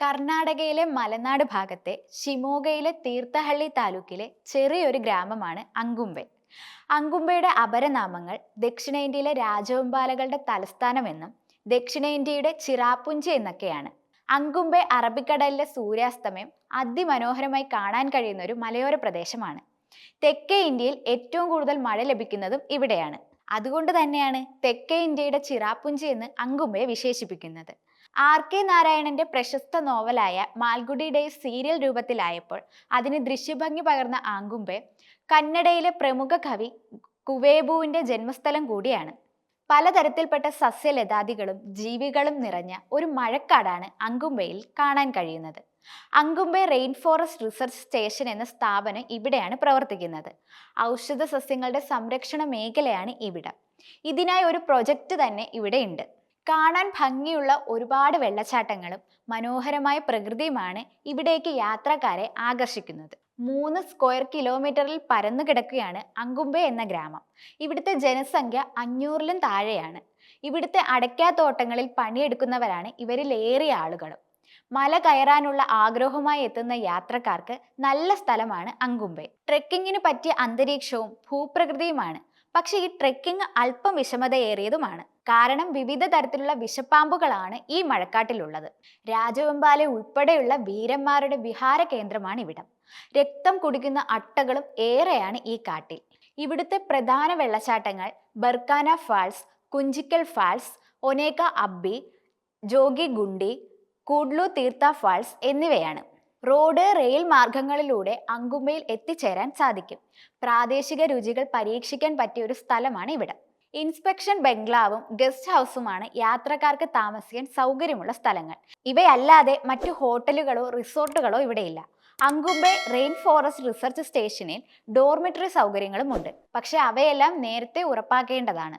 കർണാടകയിലെ മലനാട് ഭാഗത്തെ ഷിമോഗയിലെ തീർത്ഥഹള്ളി താലൂക്കിലെ ചെറിയൊരു ഗ്രാമമാണ് അങ്കുംബെ അങ്കുംബയുടെ അപരനാമങ്ങൾ ദക്ഷിണേന്ത്യയിലെ രാജവെമ്പാലകളുടെ തലസ്ഥാനമെന്നും ദക്ഷിണേന്ത്യയുടെ ചിറാപ്പുഞ്ചി എന്നൊക്കെയാണ്. അങ്കുംബെ അറബിക്കടലിലെ സൂര്യാസ്തമയം അതിമനോഹരമായി കാണാൻ കഴിയുന്ന ഒരു മലയോര പ്രദേശമാണ്. തെക്കേ ഇന്ത്യയിൽ ഏറ്റവും കൂടുതൽ മഴ ലഭിക്കുന്നതും ഇവിടെയാണ്. അതുകൊണ്ട് തന്നെയാണ് തെക്കേ ഇന്ത്യയുടെ ചിറാപ്പുഞ്ചി എന്ന് അങ്കുംബയെ വിശേഷിപ്പിക്കുന്നത്. ആർ കെ നാരായണന്റെ പ്രശസ്ത നോവലായ മാൽഗുഡി ഡേയ്സ് സീരിയൽ രൂപത്തിലായപ്പോൾ അതിന് ദൃശ്യഭംഗി പകർന്ന ആങ്കുമ്പെ കന്നഡയിലെ പ്രമുഖ കവി കുവേബുവിന്റെ ജന്മസ്ഥലം കൂടിയാണ്. പലതരത്തിൽപ്പെട്ട സസ്യലതാദികളും ജീവികളും നിറഞ്ഞ ഒരു മഴക്കാടാണ് അങ്കുംബയിൽ കാണാൻ കഴിയുന്നത്. Agumbe rain forest research station എന്ന സ്ഥാപനം ഇവിടെയാണ് പ്രവർത്തിക്കുന്നത്. ഔഷധ സസ്യങ്ങളുടെ സംരക്ഷണ മേഖലയാണ് ഇവിടം. ഇതിനായി ഒരു പ്രൊജക്റ്റ് തന്നെ ഇവിടെ ഉണ്ട് കാണാൻ ഭംഗിയുള്ള ഒരുപാട് വെള്ളച്ചാട്ടങ്ങളും മനോഹരമായ പ്രകൃതിയുമാണ് ഇവിടേക്ക് യാത്രക്കാരെ ആകർഷിക്കുന്നത്. മൂന്ന് സ്ക്വയർ കിലോമീറ്ററിൽ പരന്നു കിടക്കുകയാണ് അങ്കുംബെ എന്ന ഗ്രാമം. ഇവിടുത്തെ ജനസംഖ്യ അഞ്ഞൂറിലും താഴെയാണ്. ഇവിടുത്തെ അടയ്ക്കാത്തോട്ടങ്ങളിൽ പണിയെടുക്കുന്നവരാണ് ഇവരിലേറിയ ആളുകളും. മല കയറാനുള്ള ആഗ്രഹവുമായി എത്തുന്ന യാത്രക്കാർക്ക് നല്ല സ്ഥലമാണ് അങ്കുംബെ. ട്രെക്കിങ്ങിന് പറ്റിയ അന്തരീക്ഷവും ഭൂപ്രകൃതിയുമാണ് പക്ഷേ ഈ ട്രെക്കിംഗ് അല്പം വിഷമതയേറിയതുമാണ്. കാരണം വിവിധ തരത്തിലുള്ള വിഷപ്പാമ്പുകളാണ് ഈ മഴക്കാട്ടിലുള്ളത്. രാജവെമ്പാല ഉൾപ്പെടെയുള്ള വീരന്മാരുടെ വിഹാര കേന്ദ്രമാണ് ഇവിടം രക്തം കുടിക്കുന്ന അട്ടകളും ഏറെയാണ് ഈ കാട്ടിൽ. ഇവിടുത്തെ പ്രധാന വെള്ളച്ചാട്ടങ്ങൾ Barkana falls Kunchikal falls Onake Abbi Jogi Gundi Koodlu Theertha falls എന്നിവയാണ്. റോഡ് റെയിൽ മാർഗങ്ങളിലൂടെ അങ്കുമ്പയിൽ എത്തിച്ചേരാൻ സാധിക്കും. പ്രാദേശിക രുചികൾ പരീക്ഷിക്കാൻ പറ്റിയ ഒരു സ്ഥലമാണ് ഇവിടെ. ഇൻസ്പെക്ഷൻ ബംഗ്ലാവും ഗസ്റ്റ് ഹൗസുമാണ് യാത്രക്കാർക്ക് താമസിക്കാൻ സൗകര്യമുള്ള സ്ഥലങ്ങൾ. ഇവയല്ലാതെ മറ്റു ഹോട്ടലുകളോ റിസോർട്ടുകളോ ഇവിടെയില്ല. അങ്കുംബെ റെയിൻ ഫോറസ്റ്റ് റിസർച്ച് സ്റ്റേഷനിൽ ഡോർമിറ്ററി സൗകര്യങ്ങളും ഉണ്ട് പക്ഷെ അവയെല്ലാം നേരത്തെ ഉറപ്പാക്കേണ്ടതാണ്.